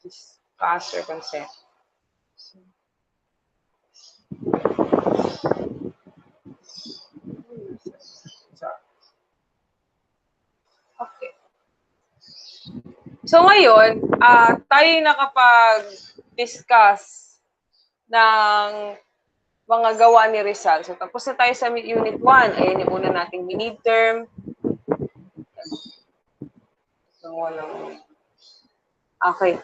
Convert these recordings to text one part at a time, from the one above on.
Discuss or consent. Okay. So ngayon, ah tayo nakapag-discuss ng mga gawa ni Rizal. So tapos na tayo sa Unit 1. Ayan yung una nating mid-term. So, walang... Okay.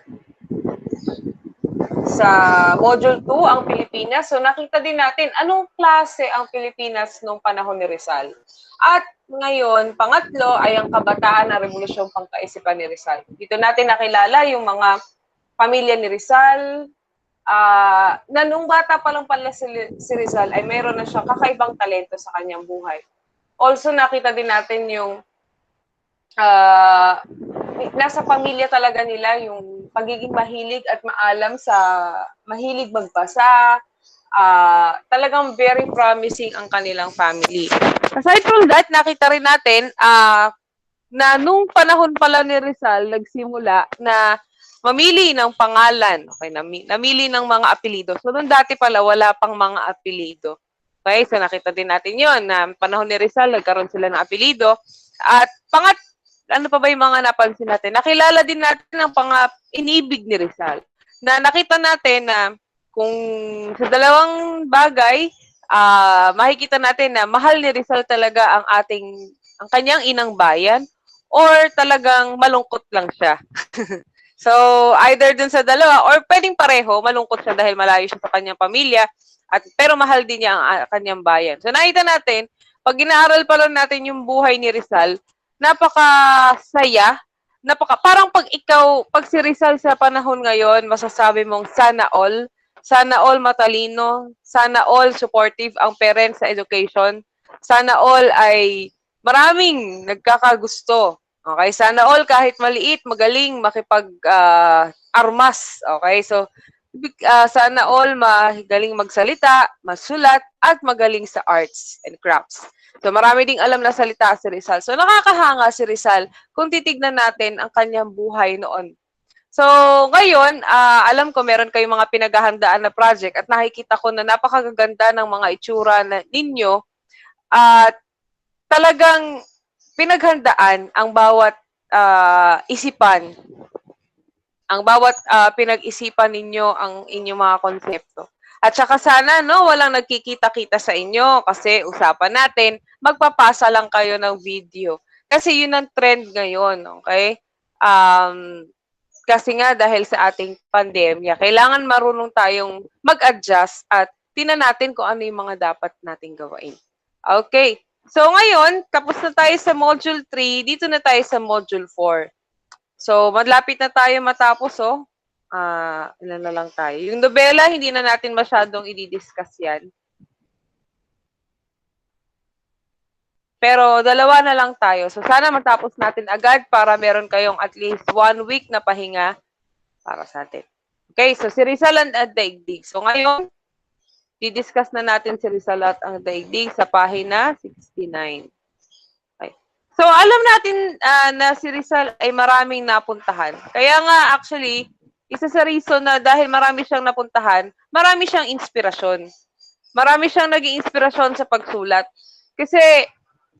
Sa Module 2, ang Pilipinas. So nakita din natin anong klase ang Pilipinas nung panahon ni Rizal. At ngayon, pangatlo ay ang kabataan na revolusyon pangkaisipan ni Rizal. Dito natin nakilala yung mga pamilya ni Rizal, ah na nung bata pa lang pala si, Rizal ay mayroon na siyang kakaibang talento sa kanyang buhay. Also, nakita din natin yung ah nasa pamilya talaga nila yung pagiging mahilig at maalam sa mahilig magbasa. ah talagang very promising ang kanilang family. Aside from that, nakita rin natin ah na nung panahon pala ni Rizal nagsimula na mamili ng pangalan. Okay, nami, namili ng mga apelido. So, nung dati pala, wala pang mga apelido. Okay, so nakita din natin yon na panahon ni Rizal, nagkaroon sila ng apelido. At pangat, ano pa ba yung mga napansin natin? Nakilala din natin ang pang inibig ni Rizal. Na nakita natin na kung sa dalawang bagay, ah makikita natin na mahal ni Rizal talaga ang ating, ang kanyang inang bayan or talagang malungkot lang siya. So, either dun sa dalawa or pwedeng pareho, malungkot siya dahil malayo siya sa kanyang pamilya, at pero mahal din niya ang ah, kanyang bayan. So, nakita natin, pag inaaral pa lang natin yung buhay ni Rizal, napaka-saya, napaka, parang pag ikaw, pag si Rizal sa panahon ngayon, masasabi mong sana all, sana all matalino, sana all supportive ang parents sa education, sana all ay maraming nagkakagusto, Okay, sana all kahit maliit, magaling makipag ah, armas. Okay? So ah, sana all magaling magsalita, masulat at magaling sa arts and crafts. So marami ding alam na salita si Rizal. So nakakahanga si Rizal kung titignan natin ang kanyang buhay noon. So ngayon, ah, alam ko meron kayong mga pinaghahandaan na project at nakikita ko na napakaganda ng mga itsura na ninyo at talagang pinaghandaan ang bawat ah, isipan, ang bawat ah, pinag-isipan ninyo ang inyong mga konsepto. At saka sana, no, walang nagkikita-kita sa inyo kasi usapan natin, magpapasa lang kayo ng video. Kasi yun ang trend ngayon, okay? Um, kasi nga dahil sa ating pandemya, kailangan marunong tayong mag-adjust at tinan natin kung ano yung mga dapat nating gawain. Okay. So ngayon, tapos na tayo sa module 3, dito na tayo sa module 4. So malapit na tayo matapos, oh. Ah, ilan na lang tayo. Yung nobela, hindi na natin masyadong i-discuss yan. Pero dalawa na lang tayo. So sana matapos natin agad para meron kayong at least one week na pahinga para sa atin. Okay, so si Rizal and at Daigdig. So ngayon, didiscuss na natin si Rizal at ang Daigdig sa pahina 69. So alam natin ah, na si Rizal ay maraming napuntahan. Kaya nga actually, isa sa reason na dahil marami siyang napuntahan, marami siyang inspirasyon. Marami siyang naging inspirasyon sa pagsulat. Kasi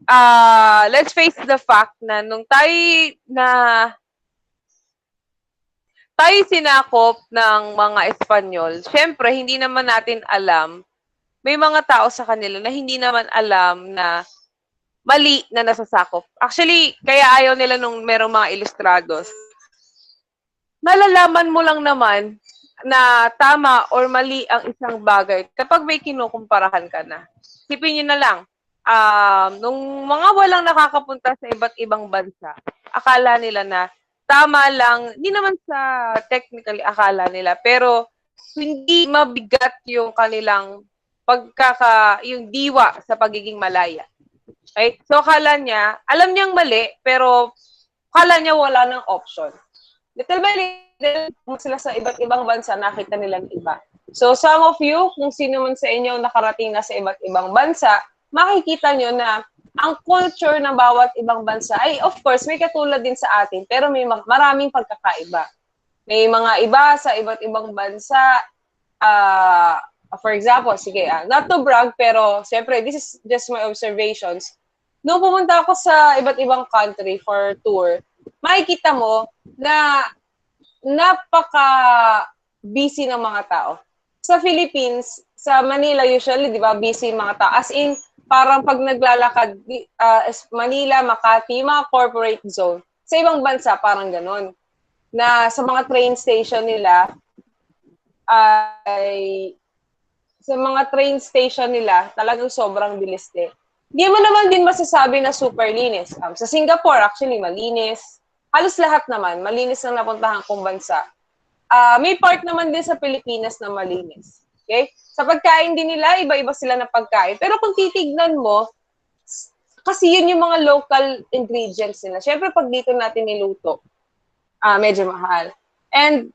ah let's face the fact na nung tayo na tayo sinakop ng mga Espanyol, syempre, hindi naman natin alam, may mga tao sa kanila na hindi naman alam na mali na nasasakop. Actually, kaya ayaw nila nung merong mga ilustrados. Nalalaman mo lang naman na tama or mali ang isang bagay kapag may kinukumparahan ka na. Sipin nyo na lang, um, nung mga walang nakakapunta sa iba't ibang bansa, akala nila na tama lang, hindi naman sa technically akala nila, pero hindi mabigat yung kanilang pagkaka, yung diwa sa pagiging malaya. Okay? So, akala niya, alam niyang mali, pero akala niya wala ng option. Little by little, sila sa iba't ibang bansa, nakita nilang iba. So, some of you, kung sino man sa inyo nakarating na sa iba't ibang bansa, makikita nyo na ang culture ng bawat ibang bansa ay of course may katulad din sa atin pero may ma- maraming pagkakaiba. May mga iba sa iba't ibang bansa, uh, for example, sige, uh, not to brag, pero siyempre, this is just my observations. Nung pumunta ako sa iba't ibang country for tour, makikita mo na napaka busy ng mga tao. Sa Philippines, sa Manila usually, di ba, busy mga tao. As in, parang pag naglalakad, uh, Manila, Makati, mga corporate zone. Sa ibang bansa, parang ganon. Na sa mga train station nila, ay sa mga train station nila, talagang sobrang bilis din. Hindi mo naman din masasabi na super linis. Um, sa Singapore, actually, malinis. Halos lahat naman, malinis ang napuntahan kong bansa. Uh, may part naman din sa Pilipinas na malinis. Okay? Sa pagkain din nila, iba-iba sila na pagkain. Pero kung titignan mo, kasi yun yung mga local ingredients nila. Siyempre, pag dito natin niluto, uh, medyo mahal. And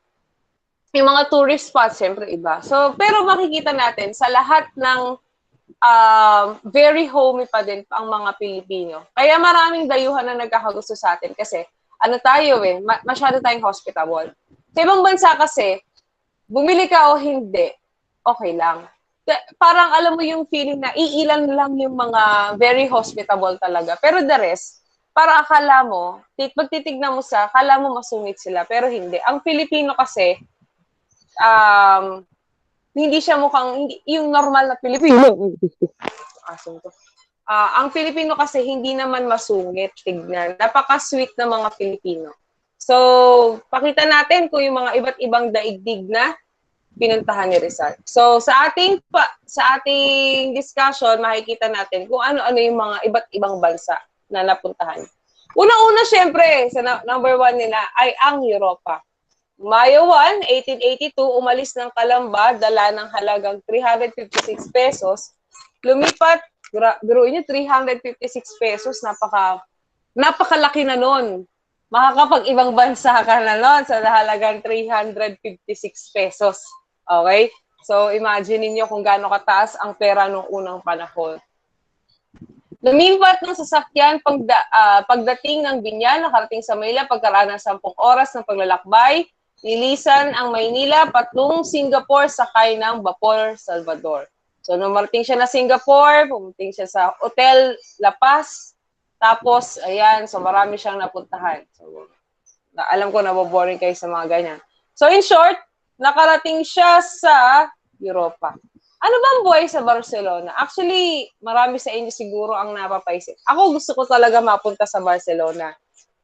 yung mga tourist spots, siyempre iba. So, pero makikita natin, sa lahat ng uh, very homey pa din ang mga Pilipino. Kaya maraming dayuhan na nagkakagusto sa atin kasi ano tayo eh, ma- masyado tayong hospitable. Sa ibang bansa kasi, bumili ka o hindi, okay lang. Parang alam mo yung feeling na iilan lang yung mga very hospitable talaga. Pero the rest, para akala mo, pag mo sa, akala mo masungit sila, pero hindi. Ang Pilipino kasi, um, hindi siya mukhang, hindi, yung normal na Pilipino. Asong to. Uh, ang Pilipino kasi hindi naman masungit, tignan. Napaka-sweet ng mga Pilipino. So, pakita natin kung yung mga iba't ibang daigdig na pinuntahan ni Rizal. So sa ating pa, sa ating discussion makikita natin kung ano-ano yung mga iba't ibang bansa na napuntahan. Una-una syempre sa number one nila ay ang Europa. Mayo 1, 1882, umalis ng Kalamba, dala ng halagang 356 pesos. Lumipat, biro niyo 356 pesos, napaka napakalaki na noon. Makakapag-ibang bansa ka na noon sa halagang 356 pesos. Okay? So, imagine niyo kung gaano kataas ang pera nung unang panahon. Lumipat ng sasakyan pagda, uh, pagdating ng Binyan, nakarating sa Manila pagkaraan ng 10 oras ng paglalakbay, nilisan ang Maynila patung Singapore sakay ng Vapor Salvador. So, nung marating siya na Singapore, pumunting siya sa Hotel La Paz, tapos, ayan, so marami siyang napuntahan. So, na, alam ko na boring kayo sa mga ganyan. So, in short, nakarating siya sa Europa. Ano bang buhay sa Barcelona? Actually, marami sa inyo siguro ang napapaisip. Ako gusto ko talaga mapunta sa Barcelona.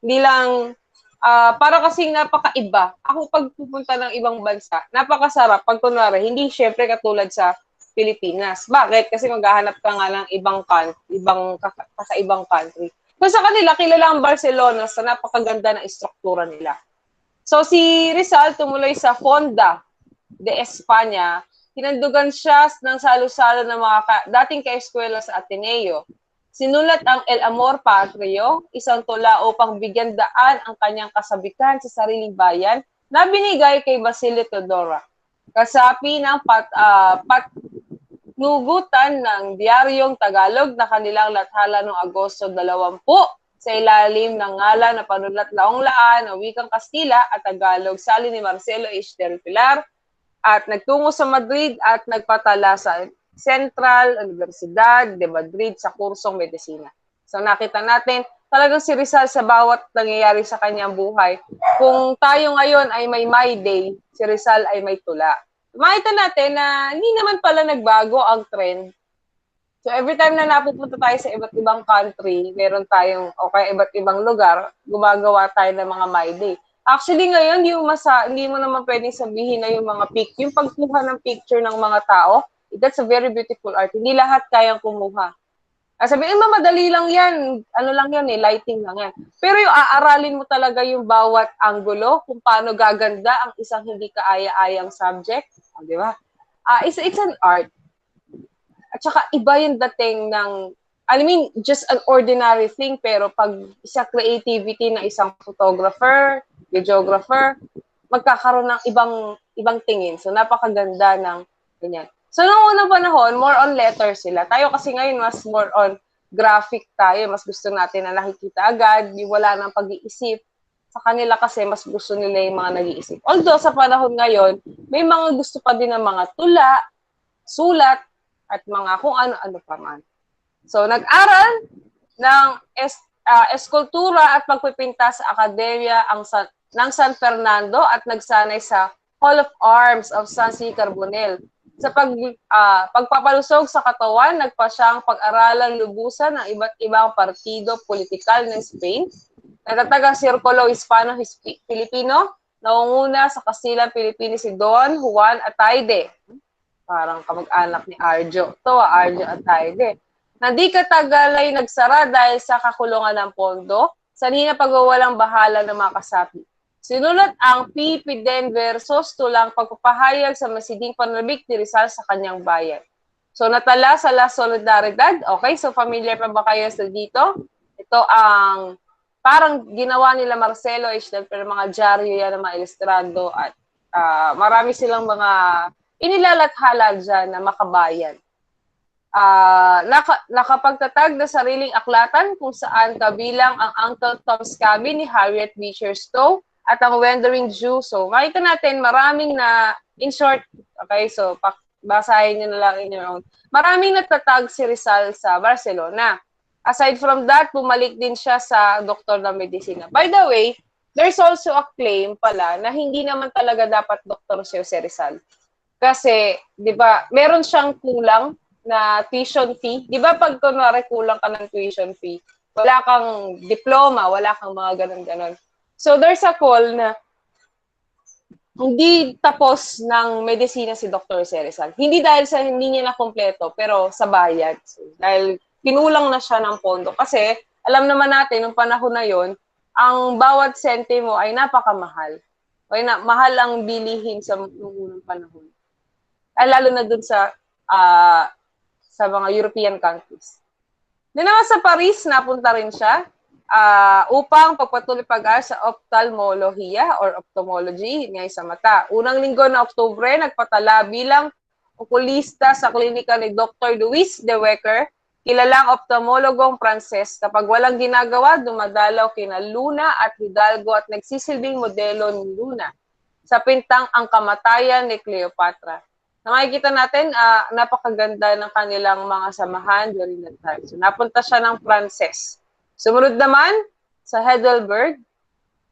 Hindi lang, uh, para kasing napakaiba. Ako pag pupunta ng ibang bansa, napakasarap. Pag kunwari, hindi syempre katulad sa Pilipinas. Bakit? Kasi maghahanap ka nga ng ibang country, ibang kakaibang country. Kung sa kanila, kilala ang Barcelona sa napakaganda ng istruktura nila. So si Rizal tumuloy sa Fonda de España. Tinandugan siya ng salo-salo ng mga ka- dating kaeskwela sa Ateneo. Sinulat ang El Amor Patrio, isang tula upang bigyan daan ang kanyang kasabikan sa sariling bayan na binigay kay Basilio Teodora. Kasapi ng pat, uh, patnugutan ng diaryong Tagalog na kanilang lathala noong Agosto 20 sa ilalim ng ngalan na panulat laong laan ng wikang Kastila at Tagalog sali ni Marcelo H. del Pilar at nagtungo sa Madrid at nagpatala sa Central Universidad de Madrid sa kursong medisina. So nakita natin, talagang si Rizal sa bawat nangyayari sa kanyang buhay, kung tayo ngayon ay may My Day, si Rizal ay may tula. Makita natin na hindi naman pala nagbago ang trend So every time na napupunta tayo sa iba't ibang country, meron tayong o kaya iba't ibang lugar, gumagawa tayo ng mga my day. Actually ngayon, yung masa, hindi mo naman pwedeng sabihin na yung mga pic, yung pagkuha ng picture ng mga tao, that's a very beautiful art. Hindi lahat kayang kumuha. Ah, sabihin mo, madali lang yan. Ano lang yan eh, lighting lang yan. Pero yung aaralin mo talaga yung bawat angulo, kung paano gaganda ang isang hindi kaaya-ayang subject. Oh, di ba? Uh, it's, it's an art. At saka iba yung dating ng, I mean, just an ordinary thing, pero pag sa creativity ng isang photographer, videographer, magkakaroon ng ibang ibang tingin. So, napakaganda ng ganyan. So, noong unang panahon, more on letters sila. Tayo kasi ngayon, mas more on graphic tayo. Mas gusto natin na nakikita agad, yung wala nang pag-iisip. Sa kanila kasi mas gusto nila yung mga nag-iisip. Although sa panahon ngayon, may mga gusto pa din ng mga tula, sulat, at mga kung ano-ano pa man. So, nag-aral ng es, ah, eskultura at pagpipinta sa akademya ang San, ng San Fernando at nagsanay sa Hall of Arms of San C. Carbonel. Sa pag, ah, pagpapalusog sa katawan, nagpa siyang pag-aralan lubusan ng iba't ibang partido politikal ng Spain. Nagtatagang Sirkulo Hispano-Filipino, naunguna sa Kasilang Pilipino si Don Juan Ataide. Parang kamag-anak ni Arjo. Ito, ah, Arjo Ataide. Na di katagal ay nagsara dahil sa kakulungan ng pondo, sa na pagwawalang bahala ng mga kasapi. Sinulat ang P. Piden versus tulang pagpapahayag sa masiding panabik ni Rizal sa kanyang bayan. So natala sa La Solidaridad. Okay, so familiar pa ba kayo sa dito? Ito ang parang ginawa nila Marcelo H. pero mga dyaryo yan ng mga ilustrado at ah, marami silang mga inilalathala dyan na makabayan. Ah, naka, nakapagtatag na sariling aklatan kung saan kabilang ang Uncle Tom's Cabin ni Harriet Beecher Stowe at ang Wandering Jew. So, makita natin maraming na, in short, okay, so pak, basahin nyo na lang in your own. Maraming natatag si Rizal sa Barcelona. Aside from that, bumalik din siya sa doktor ng medisina. By the way, there's also a claim pala na hindi naman talaga dapat doktor si Jose Rizal. Kasi, di ba, meron siyang kulang na tuition fee. Di ba pag kunwari kulang ka ng tuition fee, wala kang diploma, wala kang mga ganun-ganun. So there's a call na hindi tapos ng medisina si Dr. Cerizal. Hindi dahil sa hindi niya na kompleto, pero sa bayad. So, dahil kinulang na siya ng pondo. Kasi alam naman natin, nung panahon na yon ang bawat sentimo ay napakamahal. Okay na, mahal ang bilihin sa nung unang panahon. Ay, lalo na dun sa ah, sa mga European countries. Di naman sa Paris, napunta rin siya ah, upang pagpatuloy pag sa ophthalmologia or ophthalmology ngay sa mata. Unang linggo ng Oktubre, nagpatala bilang okulista sa klinika ni Dr. Luis De Wecker, kilalang ophthalmologong Pranses. Kapag walang ginagawa, dumadalaw kina Luna at Hidalgo at nagsisilbing modelo ni Luna sa pintang Ang Kamatayan ni Cleopatra. Na makikita natin, ah, napakaganda ng kanilang mga samahan during that time. So, napunta siya ng Pranses. Sumunod naman, sa Heidelberg,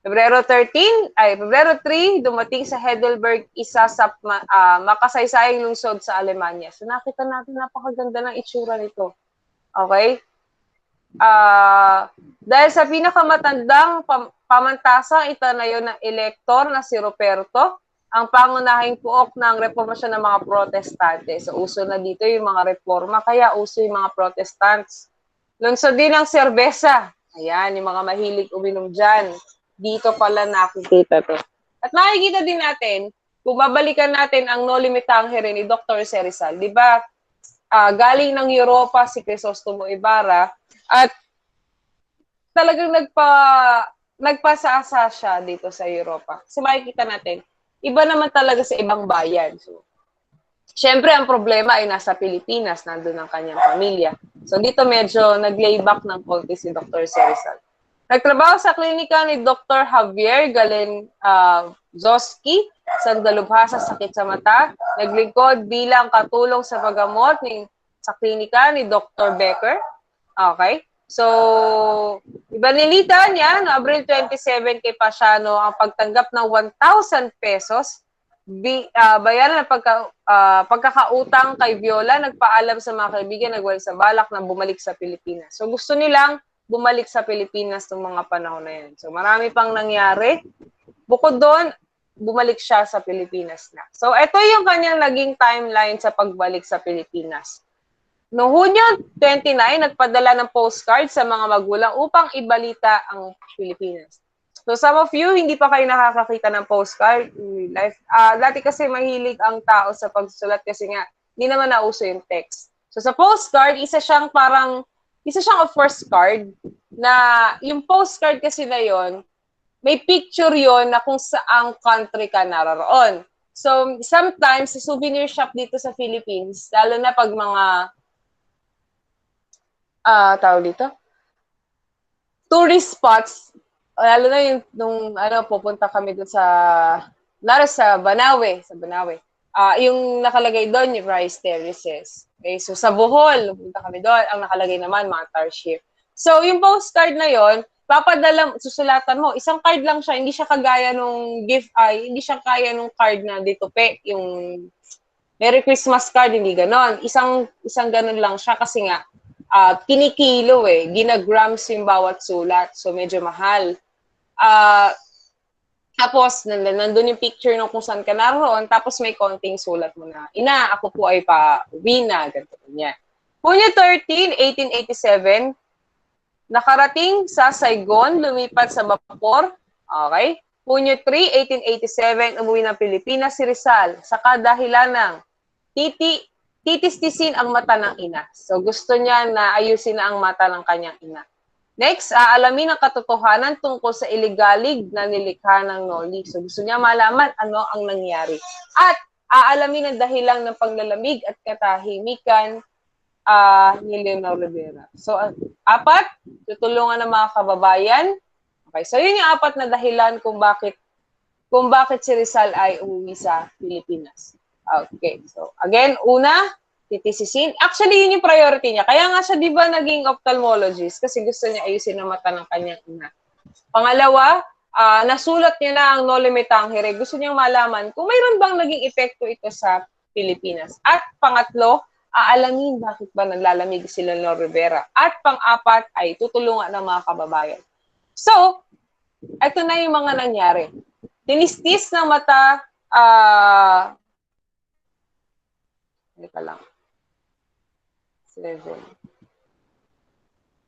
Pebrero 13, ay Pebrero 3, dumating sa Heidelberg, isa sa ah, makasaysayang lungsod sa Alemanya. So nakita natin napakaganda ng itsura nito. Okay? Ah, dahil sa pinakamatandang pam- pamantasang itanayo ng elektor na si Roberto, ang pangunahing puok ng reformasyon ng mga protestante. So uso na dito yung mga reforma, kaya uso yung mga protestants. Lungsod din ng serbesa. Ayan, yung mga mahilig uminom dyan. Dito pala nakikita to. At makikita din natin, kung babalikan natin ang No Limitangere ni Dr. Serizal, di ba, ah, galing ng Europa si Crisostomo Ibarra at talagang nagpa nagpasasa siya dito sa Europa. Kasi makikita natin, iba naman talaga sa ibang bayan. So, Siyempre, ang problema ay nasa Pilipinas, nandun ang kanyang pamilya. So dito medyo nag-lay back ng konti si Dr. Cerizal. Nagtrabaho sa klinika ni Dr. Javier Galen uh, Zoski sa dalubhasa sakit sa mata. Naglingkod bilang katulong sa paggamot ni, sa klinika ni Dr. Becker. Okay? So, ibanilita niya no Abril 27 kay Pasiano ang pagtanggap ng 1,000 pesos bi, uh, bayaran ng pagka, uh, pagkakautang kay Viola, nagpaalam sa mga kaibigan, nagwal sa balak na bumalik sa Pilipinas. So gusto nilang bumalik sa Pilipinas ng mga panahon na yan. So marami pang nangyari. Bukod doon, bumalik siya sa Pilipinas na. So ito yung kanyang naging timeline sa pagbalik sa Pilipinas. Noong Hunyo 29, nagpadala ng postcard sa mga magulang upang ibalita ang Pilipinas. So some of you, hindi pa kayo nakakakita ng postcard life. Uh, dati kasi mahilig ang tao sa pagsusulat kasi nga, hindi naman nauso yung text. So sa postcard, isa siyang parang, isa siyang a first card na yung postcard kasi na yon may picture yon na kung saang country ka naroon. So sometimes sa souvenir shop dito sa Philippines, lalo na pag mga ah uh, tawag dito, tourist spots, lalo na yung nung ano pupunta kami doon sa lalo sa Banawe, sa Banawe. Ah, yung nakalagay doon yung rice terraces. Okay, so sa Bohol, pupunta kami doon, ang nakalagay naman mga tar. So yung postcard na yon, papadala susulatan mo, isang card lang siya, hindi siya kagaya nung gift ay, hindi siya kaya nung card na dito pe, yung Merry Christmas card, hindi ganon. Isang isang ganon lang siya kasi nga uh, kinikilo eh, ginagrams yung bawat sulat. So medyo mahal. Uh, tapos, nandun yung picture ng kung saan ka naroon, tapos may konting sulat mo na, ina, ako po ay pa-uwi na, ganito niya. Hunyo 13, 1887, nakarating sa Saigon, lumipat sa Bapor, okay? Hunyo 3, 1887, umuwi ng Pilipinas si Rizal sa kadahilan ng titi, titistisin ang mata ng ina. So gusto niya na ayusin na ang mata ng kanyang ina. Next, aalamin ang katotohanan tungkol sa iligalig na nilikha ng Noli. So gusto niya malaman ano ang nangyari. At aalamin ang dahilan ng paglalamig at katahimikan uh, ni Leonor Rivera. So uh, apat, tutulungan ng mga kababayan. Okay, so yun yung apat na dahilan kung bakit kung bakit si Rizal ay umuwi sa Pilipinas. Okay, so again, una, titisisin. Actually, yun yung priority niya. Kaya nga siya, di ba, naging ophthalmologist kasi gusto niya ayusin ang mata ng kanyang ina. Pangalawa, uh, nasulat niya na ang Noli Me Tangere. Gusto niyang malaman kung mayroon bang naging epekto ito sa Pilipinas. At pangatlo, aalamin bakit ba naglalamig si Leonor Rivera. At pang-apat ay tutulungan ng mga kababayan. So, ito na yung mga nangyari. Tinistis ng mata, uh, Teka lang. Seven.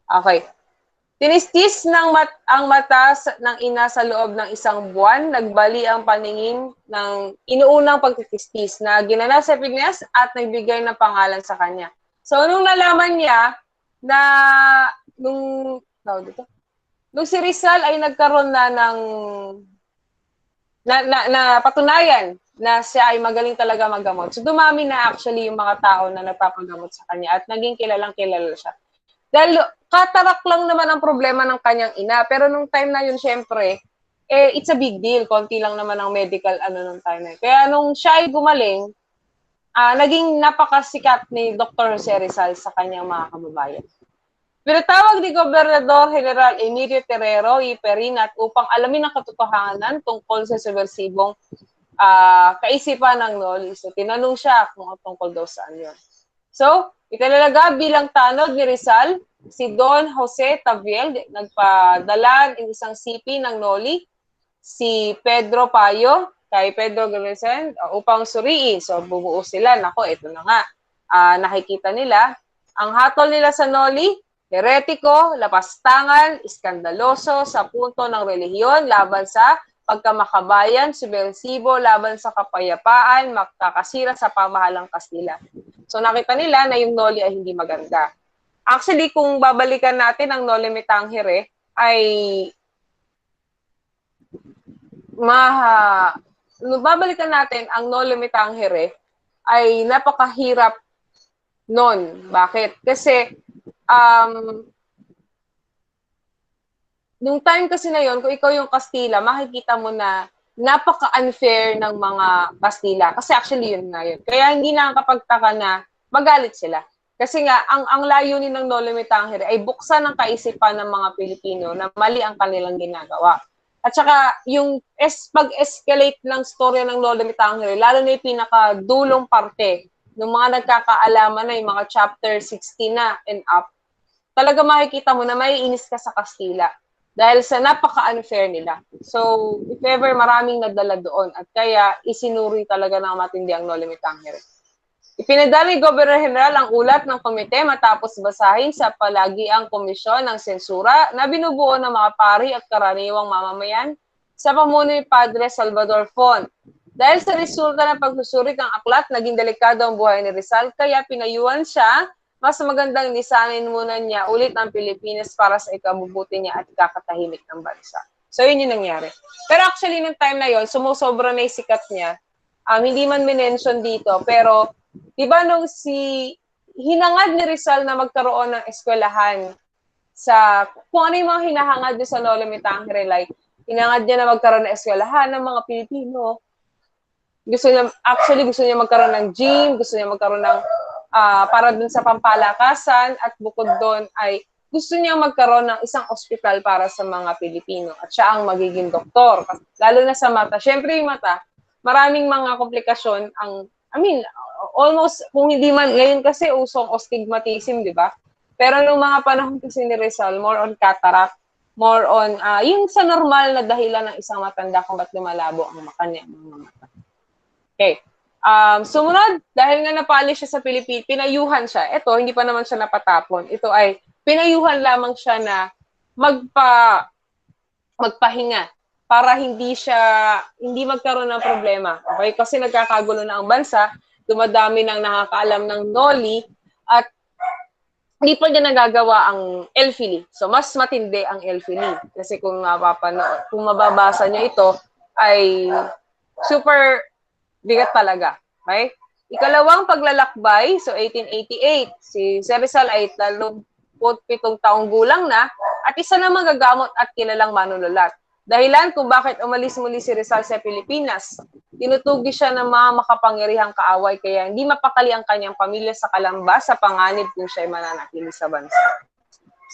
Okay. Tinistis ng mat ang mata ng ina sa loob ng isang buwan, nagbali ang paningin ng inuunang pagtitistis na ginanap sa Pilipinas at nagbigay ng pangalan sa kanya. So, nung nalaman niya na nung, tawag dito, nung si Rizal ay nagkaroon na ng na, na, na patunayan na siya ay magaling talaga maggamot. So dumami na actually yung mga tao na nagpapagamot sa kanya at naging kilalang kilala siya. Dahil katarak lang naman ang problema ng kanyang ina. Pero nung time na yun, syempre, eh, it's a big deal. Konti lang naman ang medical ano nung time na yun. Kaya nung siya ay gumaling, uh, naging napakasikat ni Dr. Jose Rizal sa kanyang mga kababayan. Pinatawag ni Gobernador General Emilio Terrero Iperin at upang alamin ang katotohanan tungkol sa subversibong uh, kaisipan ng Noli. So, tinanong siya kung tungkol daw saan yun. So, ikalalaga bilang tanod ni Rizal, si Don Jose Taviel, nagpadala ng isang sipi ng Noli, si Pedro Payo, kay Pedro Galesan, uh, upang suriin. So, bubuo sila. Nako, ito na nga. Uh, nakikita nila. Ang hatol nila sa Noli, heretiko, lapastangan, iskandaloso sa punto ng relihiyon laban sa pagkamakabayan, subversibo, laban sa kapayapaan, makakasira sa pamahalang Kastila. So nakita nila na yung Noli ay hindi maganda. Actually, kung babalikan natin ang Noli Me Tangere, ay maha, kung babalikan natin ang Noli Me Tangere, ay napakahirap noon. Bakit? Kasi um, nung time kasi na yon, kung ikaw yung Kastila, makikita mo na napaka-unfair ng mga Kastila. Kasi actually yun nga yun. Kaya hindi na nakakapagtaka na magalit sila. Kasi nga, ang, ang layunin ng Nolo Tangere ay buksan ang kaisipan ng mga Pilipino na mali ang kanilang ginagawa. At saka, yung es, pag-escalate ng storya ng Nolo Tangere, lalo na yung pinakadulong parte ng mga nagkakaalaman na yung mga chapter 60 na and up, talaga makikita mo na may inis ka sa Kastila dahil sa napaka-unfair nila. So, if ever maraming nadala doon at kaya isinuri talaga ng matindi ang Noli Me Tangere. Ipinadala ni Governor General ang ulat ng komite matapos basahin sa palagi ang komisyon ng sensura na binubuo ng mga pari at karaniwang mamamayan sa pamuno ni Padre Salvador Font. Dahil sa resulta ng pagsusuri ng aklat, naging delikado ang buhay ni Rizal, kaya pinayuan siya mas magandang lisanin muna niya ulit ang Pilipinas para sa ikabubuti niya at kakatahimik ng bansa. So, yun yung nangyari. Pero actually, nung time na yon sumusobra na yung sikat niya. Um, hindi man minention dito, pero di ba nung si hinangad ni Rizal na magkaroon ng eskwelahan sa kung ano yung mga hinahangad niya sa Lolo Mitangere. Like, hinangad niya na magkaroon ng eskwelahan ng mga Pilipino. Gusto niya, actually, gusto niya magkaroon ng gym, gusto niya magkaroon ng ah, para dun sa pampalakasan at bukod doon ay gusto niya magkaroon ng isang ospital para sa mga Pilipino at siya ang magiging doktor. Lalo na sa mata. Siyempre yung mata, maraming mga komplikasyon ang, I mean, almost, kung hindi man, ngayon kasi usong astigmatism, di ba? Pero nung mga panahon kasi ni Rizal, more on cataract, more on, ah, yung sa normal na dahilan ng isang matanda kung ba't lumalabo ang makanya, mga mata. Okay. Um, sumunod, dahil nga napali siya sa Pilipinas, pinayuhan siya. Ito, hindi pa naman siya napatapon. Ito ay, pinayuhan lamang siya na magpa, magpahinga para hindi siya, hindi magkaroon ng problema. Okay? Kasi nagkakagulo na ang bansa, dumadami ng nakakaalam ng Noli, at hindi pa niya nagagawa ang Elfili. So, mas matindi ang Elfili. Kasi kung mapapanood, kung mababasa niyo ito, ay super bigat talaga. Okay? Ikalawang paglalakbay, so 1888, si Sir Rizal ay 37 taong gulang na at isa na magagamot at kilalang manunulat. Dahilan kung bakit umalis muli si Rizal sa Pilipinas, tinutugi siya ng mga makapangyarihang kaaway kaya hindi mapakali ang kanyang pamilya sa kalamba sa panganib kung siya ay mananatili sa bansa.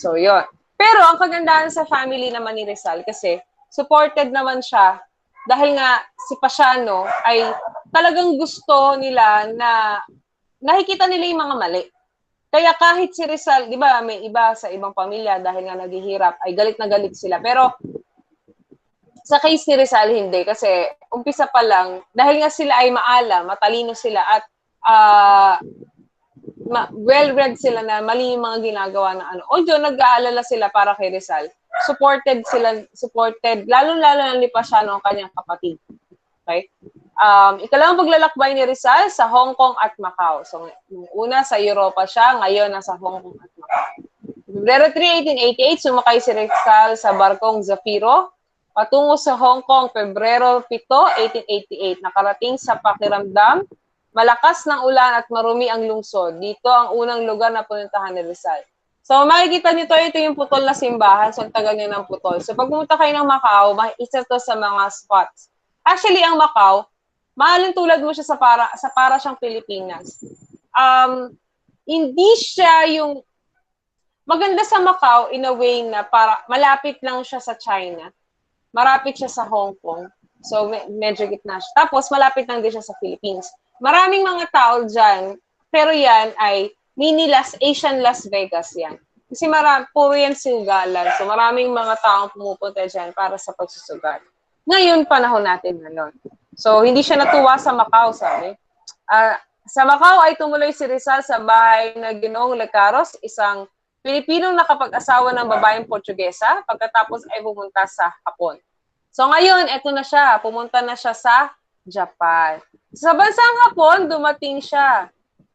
So, yon. Pero ang kagandahan sa family naman ni Rizal kasi supported naman siya dahil nga si Pasiano ay talagang gusto nila na nakikita nila yung mga mali. Kaya kahit si Rizal, di ba, may iba sa ibang pamilya dahil nga naghihirap, ay galit na galit sila. Pero sa case ni Rizal, hindi. Kasi umpisa pa lang, dahil nga sila ay maalam, matalino sila at uh, ma- well-read sila na mali yung mga ginagawa na ano. Although nag-aalala sila para kay Rizal, supported sila, supported, lalo-lalo na ni Pasiano ang kanyang kapatid. Okay? Um, ikalawang paglalakbay ni Rizal sa Hong Kong at Macau. So, nung una sa Europa siya, ngayon nasa Hong Kong at Macau. February 3, 1888, sumakay si Rizal sa barkong Zafiro patungo sa Hong Kong, Pebrero 7, 1888. Nakarating sa pakiramdam, malakas ng ulan at marumi ang lungsod. Dito ang unang lugar na pununtahan ni Rizal. So makikita niyo to, ito yung putol na simbahan. So ang tagal niya ng putol. So pag pumunta kayo ng Macau, isa to sa mga spots. Actually, ang Macau, mahalin tulad mo siya sa para, sa para siyang Pilipinas. Um, hindi siya yung maganda sa Macau in a way na para malapit lang siya sa China marapit siya sa Hong Kong. So, me- medyo gitna siya. Tapos, malapit lang din siya sa Philippines. Maraming mga tao dyan, pero yan ay mini Las, Asian Las Vegas yan. Kasi marami, puro yan sugalan. So, maraming mga taong pumupunta dyan para sa pagsusugal. Ngayon, panahon natin ngayon. So, hindi siya natuwa sa Macau, sabi. Uh, sa Macau ay tumuloy si Rizal sa bahay na Ginoong Lecaros, isang Pilipinong nakapag-asawa ng babaeng Portugesa pagkatapos ay pumunta sa Hapon. So ngayon, eto na siya. Pumunta na siya sa Japan. Sa bansang Hapon, dumating siya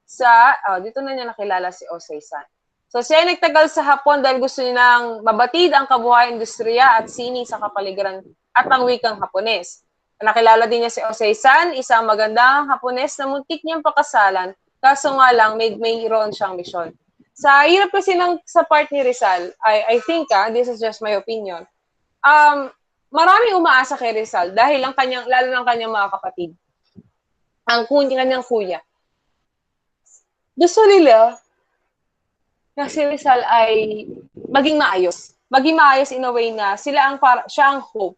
sa, oh, dito na niya nakilala si Osei-san. So siya ay nagtagal sa Hapon dahil gusto niya nang mabatid ang kabuhay industriya at sining sa kapaligiran at ang wikang Hapones. Nakilala din niya si Osei-san, isang magandang Hapones na muntik niyang pakasalan, kaso nga lang may mayroon siyang misyon. Sa hirap kasi ng sa part ni Rizal, I, I think, ah, this is just my opinion, um, marami umaasa kay Rizal dahil ang kanyang, lalo ng kanyang mga kapatid, ang kunya, kanyang kuya. Gusto nila na si Rizal ay maging maayos. Maging maayos in a way na sila ang para, siya ang hope.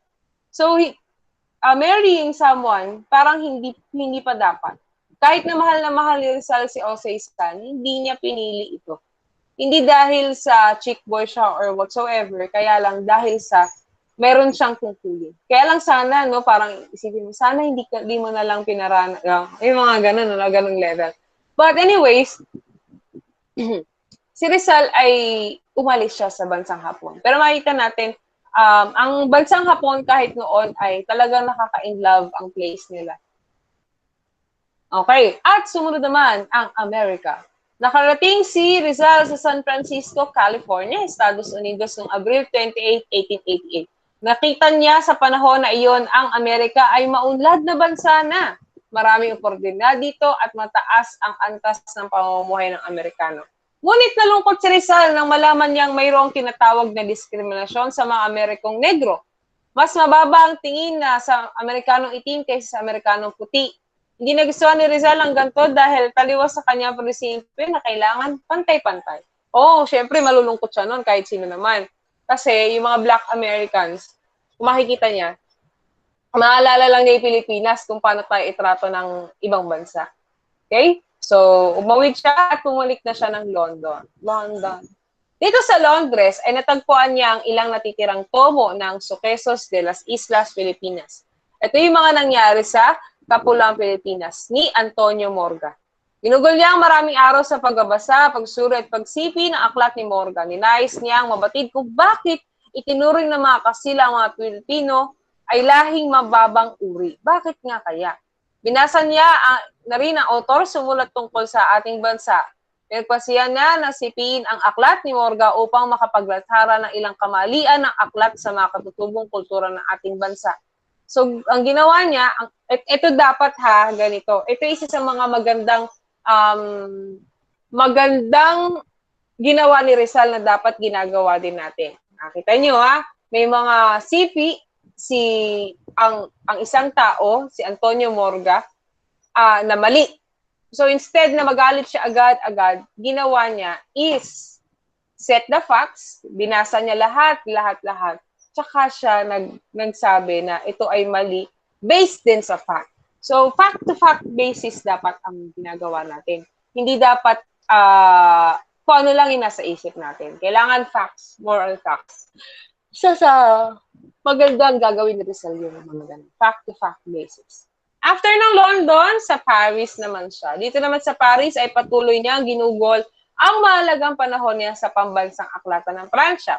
So, uh, marrying someone, parang hindi hindi pa dapat. Kahit na mahal na mahal ni Rizal si Osei San, hindi niya pinili ito. Hindi dahil sa chick boy siya or whatsoever, kaya lang dahil sa meron siyang tungkulin. Kaya lang sana, no, parang isipin mo, sana hindi, ka, hindi mo na lang pinarana, uh, yung mga ganun, no, ganung level. But anyways, si Rizal ay umalis siya sa bansang Hapon. Pero makita natin, um, ang bansang Hapon kahit noon ay talagang nakaka-inlove ang place nila. Okay, at sumunod naman ang Amerika. Nakarating si Rizal sa San Francisco, California, Estados Unidos noong Abril 28, 1888. Nakita niya sa panahon na iyon ang Amerika ay maunlad na bansa na. Maraming oportunidad dito at mataas ang antas ng pamumuhay ng Amerikano. Ngunit nalungkot si Rizal nang malaman niyang mayroong tinatawag na diskriminasyon sa mga Amerikong negro. Mas mababa ang tingin na sa Amerikanong itim kaysa sa Amerikanong puti. Hindi nagustuhan ni Rizal ang ganito dahil taliwas sa kanya prinsipyo na kailangan pantay-pantay. Oo, syempre malulungkot siya noon kahit sino naman. Kasi yung mga black Americans, kung makikita niya, maalala lang niya yung Pilipinas kung paano tayo itrato ng ibang bansa. Okay? So, umawid siya at pumalik na siya ng London. London. Dito sa Londres ay natagpuan niya ang ilang natitirang tomo ng Sucesos de las Islas Filipinas. Ito yung mga nangyari sa Kapulang Pilipinas ni Antonio Morga. Ginugol niya ang maraming araw sa pagbabasa, pagsuro at pagsipi ng aklat ni Morga. Ninais niya ang mabatid kung bakit itinuring ng mga kasila ang mga Pilipino ay lahing mababang uri. Bakit nga kaya? Binasa niya ang, na rin ang author sumulat tungkol sa ating bansa. Pinagpasiyan niya na sipiin ang aklat ni Morga upang makapaglatara ng ilang kamalian ng aklat sa mga katutubong kultura ng ating bansa. So, ang ginawa niya, ang, ito dapat ha, ganito. Ito isa sa mga magandang um, magandang ginawa ni Rizal na dapat ginagawa din natin. Nakita niyo ha, may mga sipi si ang ang isang tao, si Antonio Morga, uh, na mali. So instead na magalit siya agad-agad, ginawa niya is set the facts, binasa niya lahat, lahat-lahat. Tsaka siya nag, nagsabi na ito ay mali based din sa fact. So fact-to-fact basis dapat ang ginagawa natin. Hindi dapat uh, kung ano lang yung nasa isip natin. Kailangan facts, moral facts. Sa sa magandang gagawin ni Rizal yung mga ganun. Fact-to-fact basis. After ng London, sa Paris naman siya. Dito naman sa Paris ay patuloy niyang ginugol ang mahalagang panahon niya sa pambansang aklatan ng Pransya.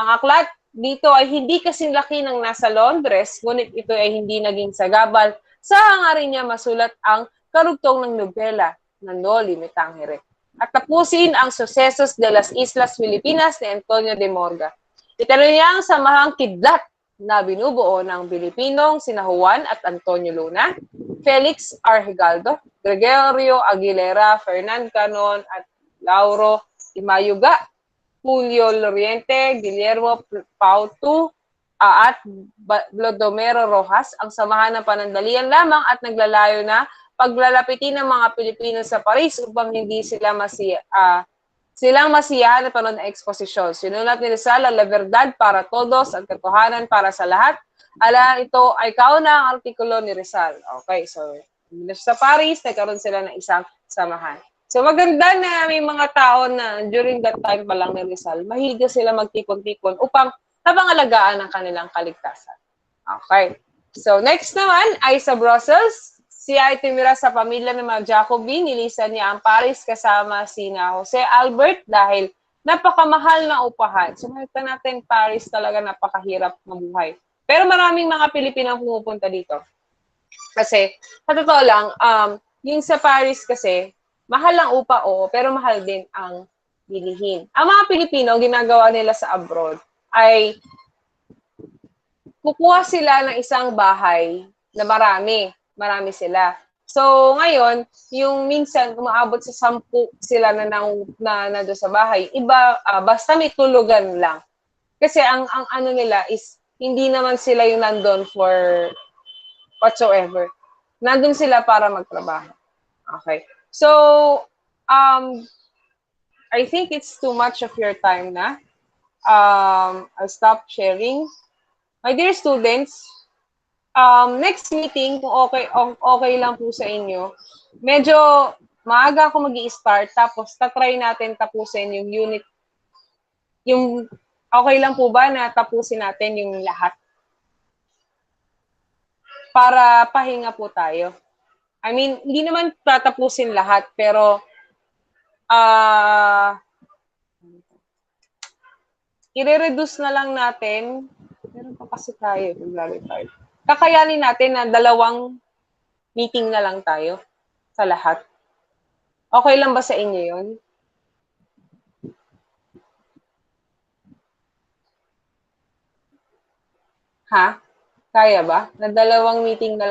Ang aklat dito ay hindi kasing laki ng nasa Londres, ngunit ito ay hindi naging sagabal sa hangarin niya masulat ang karugtong ng nobela na Noli Me Tangere at tapusin ang Sucesos de las Islas Filipinas ni Antonio de Morga. Italo niya ang samahang kidlat na binubuo ng Pilipinong sina Juan at Antonio Luna, Felix Arhigaldo, Gregorio Aguilera, Fernand Canon at Lauro Imayuga, Julio Loriente, Guillermo Pautu, at Blodomero Rojas, ang samahan ng panandalian lamang at naglalayo na paglalapitin ng mga Pilipino sa Paris upang hindi sila masiya, uh, silang masiyahan at panood ng eksposisyon. Sinulat ni Rizal La Verdad para todos, ang katotohanan para sa lahat. Ala, ito ay kauna ang artikulo ni Rizal. Okay, so sa Paris, nagkaroon sila ng isang samahan. So maganda na may mga tao na during that time pa lang ni Rizal, mahiga sila magtipon-tipon upang napangalagaan ang kanilang kaligtasan. Okay. So next naman ay sa Brussels, siya ay tumira sa pamilya ng mga Jacobi. Nilisan niya ang Paris kasama si na Jose Albert dahil napakamahal na upahan. So makita natin Paris talaga napakahirap mabuhay. Pero maraming mga Pilipino ang pumupunta dito. Kasi, sa totoo lang, um, yung sa Paris kasi, mahal ang upa o, pero mahal din ang bilihin. Ang mga Pilipino, ginagawa nila sa abroad ay kukuha sila ng isang bahay na marami marami sila. So, ngayon, yung minsan umaabot sa sampu sila na nang na, na sa bahay, iba uh, basta may tulugan lang. Kasi ang ang ano nila is hindi naman sila yung nandun for whatsoever. Nandun sila para magtrabaho. Okay. So, um, I think it's too much of your time na. Um, I'll stop sharing. My dear students, um, next meeting, kung okay, okay lang po sa inyo, medyo maaga ako mag start tapos tatry natin tapusin yung unit, yung okay lang po ba na tapusin natin yung lahat? Para pahinga po tayo. I mean, hindi naman tatapusin lahat, pero ah uh, i-reduce na lang natin. Meron pa kasi tayo, naglalagay tayo kakayanin natin na dalawang meeting na lang tayo sa lahat. Okay lang ba sa inyo yon? Ha? Kaya ba? Na dalawang meeting na